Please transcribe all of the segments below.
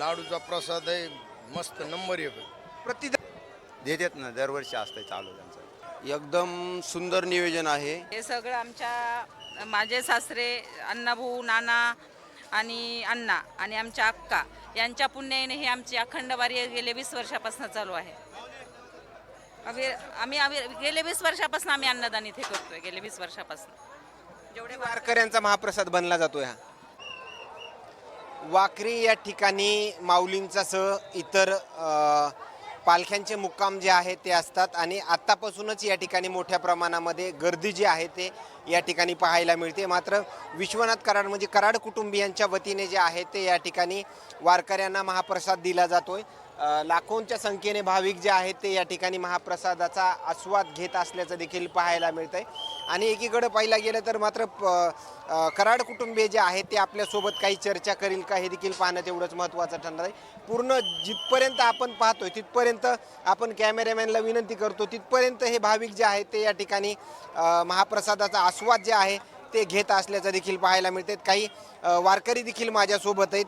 लाडूचा प्रसाद आहे मस्त नंबर एक आहे. प्रति देतात ना दरवर्षी असतं चालू त्यांचं. एकदम सुंदर नियोजन आहे. हे सगळं आमच्या माझे सासरे अण्णाभाऊ नाना आणि अण्णा आणि आमच्या अक्का यांच्या पुण्याने ही आमची अखंड वारी गेले वीस वर्षापासून चालू आहे. आम्ही आम्ही गेले वीस वर्षापासून आम्ही अन्नदान इथे करतोय गेले वीस वर्षापासून. जेवढे वार- वारकऱ्यांचा महाप्रसाद बनला जातोय हा. वाकरी या ठिकाणी माऊलींचा सह इतर पालख्यांचे मुक्काम जे आहे ते असतात आणि आत्तापासूनच या ठिकाणी मोठ्या प्रमाणामध्ये गर्दी जी आहे ते या ठिकाणी पाहायला मिळते. मात्र विश्वनाथ कराड म्हणजे कराड कुटुंबियांच्या वतीने जे आहे ते या ठिकाणी वारकऱ्यांना महाप्रसाद दिला जातोय. आहे लाखोंच्या संख्येने भाविक जे आहेत ते या ठिकाणी महाप्रसादाचा आस्वाद घेत असल्याचं देखील पाहायला मिळत आहे आणि एकीकडं पाहिला गेलं तर मात्र प- कराड कुटुंबीय जे आहेत ते आपल्यासोबत काही चर्चा करील का हे देखील पाहणं तेवढंच महत्त्वाचं ठरणार आहे. पूर्ण जिथपर्यंत आपण पाहतोय तिथपर्यंत आपण कॅमेरामॅनला विनंती करतो तिथपर्यंत हे भाविक जे आहेत ते या ठिकाणी महाप्रसादाचा आस्वाद जे आहे ते घेत असल्याचं देखील पाहायला मिळतात काही वारकरी देखील माझ्यासोबत आहेत.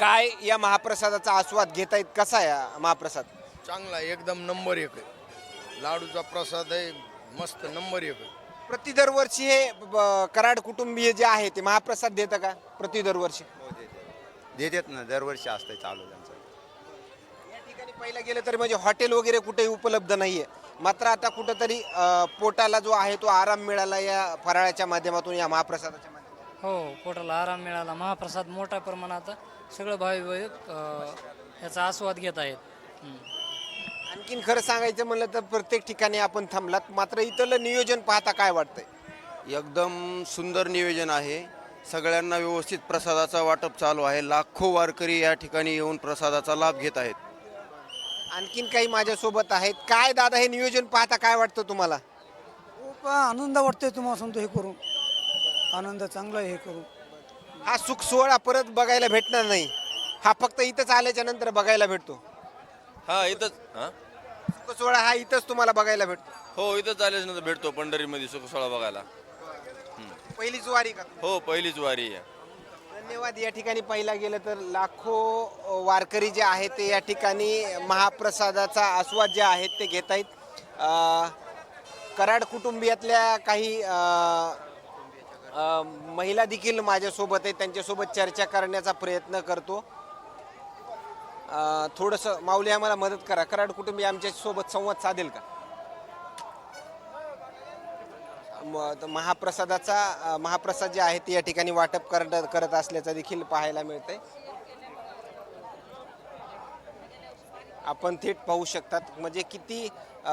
काय या महाप्रसादाचा आस्वाद घेत आहेत कसा आहे महाप्रसाद? चांगला आहे, एकदम नंबर एक आहे. लाडूचा प्रसाद आहे मस्त नंबर एक आहे. प्रति दरवर्षी हे ब- कराड कुटुंबीय जे आहे ते महाप्रसाद देतं का प्रति दरवर्षी? हो देतात. देतात ना दरवर्षी असतं चालू त्यांचं. या ठिकाणी पहिलं गेलं तर म्हणजे हॉटेल वगैरे कुठेही उपलब्ध नाहीये. मात्र आता कुठंतरी अ, पोटाला जो आहे तो आराम मिळाला या फराळाच्या माध्यमातून या महाप्रसादाच्या माध्यमातून. हो पोटाला आराम मिळाला महाप्रसाद मोठ्या प्रमाणात सगळं भाविक याचा आस्वाद घेत आहेत. हं. आणखीन खरं सांगायचं म्हणलं तर प्रत्येक ठिकाणी आपण थांबलात मात्र इथलं नियोजन पाहता काय वाटतंय? एकदम सुंदर नियोजन आहे. सगळ्यांना व्यवस्थित प्रसादाचा वाटप चालू आहे. लाखो वारकरी या ठिकाणी येऊन प्रसादाचा लाभ घेत आहेत. आणखीन काही माझ्यासोबत आहेत. काय दादा हे नियोजन पाहता काय वाटतं तुम्हाला? खूप आनंद वाटतोय तुम्हाला सांगतो हे करून. आनंद चांगला आहे हे करून हा सुख सोहळा परत बघायला भेटणार नाही. हा फक्त इथंच आल्याच्यानंतर बघायला भेटतो. हा इथंच हा? सुख सोहळा हा इथंच तुम्हाला बघायला भेटतो. हो इथंच आल्याच नंतर भेटतो पंढरीमध्ये सुखसोळा बघायला. पहिलीच वारी का? हो पहिलीच वारी आहे. धन्यवाद. या ठिकाणी पाहिला गेलं तर लाखो अ, वारकरी जे आहेत ते या ठिकाणी महाप्रसादाचा आस्वाद जे आहेत ते घेत आहेत अ, कराड कुटुंबियातल्या काही अ, महिला देखील माझ्यासोबत आहेत त्यांच्यासोबत चर्चा करण्याचा प्रयत्न करतो. थोडंसं माऊली आम्हाला मदत करा. कराड कुटुंबी आमच्यासोबत संवाद साधेल का? महाप्रसादाचा महाप्रसाद जे आहे ते या ठिकाणी वाटप करत करत असल्याचं देखील पाहायला मिळतंय. आपण थेट पाहू शकतात. म्हणजे किती आ,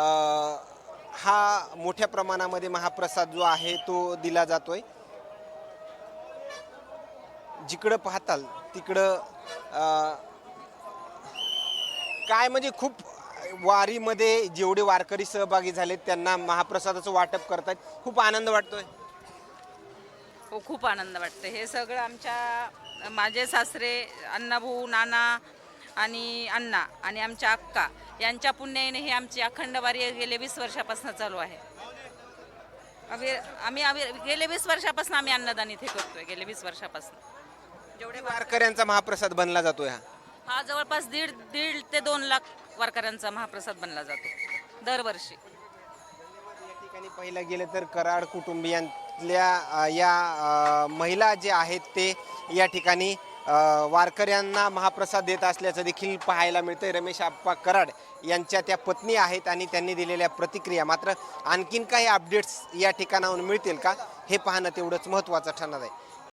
हा मोठ्या प्रमाणामध्ये महाप्रसाद जो आहे तो दिला जातोय. जिकडं पाहताल तिकडं काय म्हणजे खूप वारीमध्ये जेवढे वारकरी सहभागी झालेत त्यांना महाप्रसादाचं वाटप करतात खूप आनंद वाटतोय. हो खूप आनंद वाटतं हे सगळं आमच्या माझे सासरे अण्णाभाऊ नाना आणि अण्णा आणि आमच्या अक्का यांच्या पुण्याने हे आमची अखंड वारी गेले वीस वर्षापासून चालू आहे. आम्ही आम्ही गेले वीस वर्षापासून आम्ही अन्नदान इथे करतोय गेले वीस वर्षापासून. जेवढे वार वारकऱ्यांचा महाप्रसाद बनला जातोय हा? हा जवळपास दीड दीड ते दोन लाख वारकऱ्यांचा महाप्रसाद बनला जातो दरवर्षी. या ठिकाणी पाहिलं गेलं तर कराड कुटुंबियांतल्या अ, या अ, महिला जे आहेत ते या ठिकाणी अ, वारकऱ्यांना महाप्रसाद देत असल्याचं देखील पाहायला मिळतंय. रमेश आप्पा कराड यांच्या त्या पत्नी आहेत आणि त्यांनी दिलेल्या प्रतिक्रिया. मात्र आणखीन काही अपडेट्स या ठिकाणाहून मिळतील का? हे पाहणं तेवढंच महत्त्वाचं ठरणार आहे.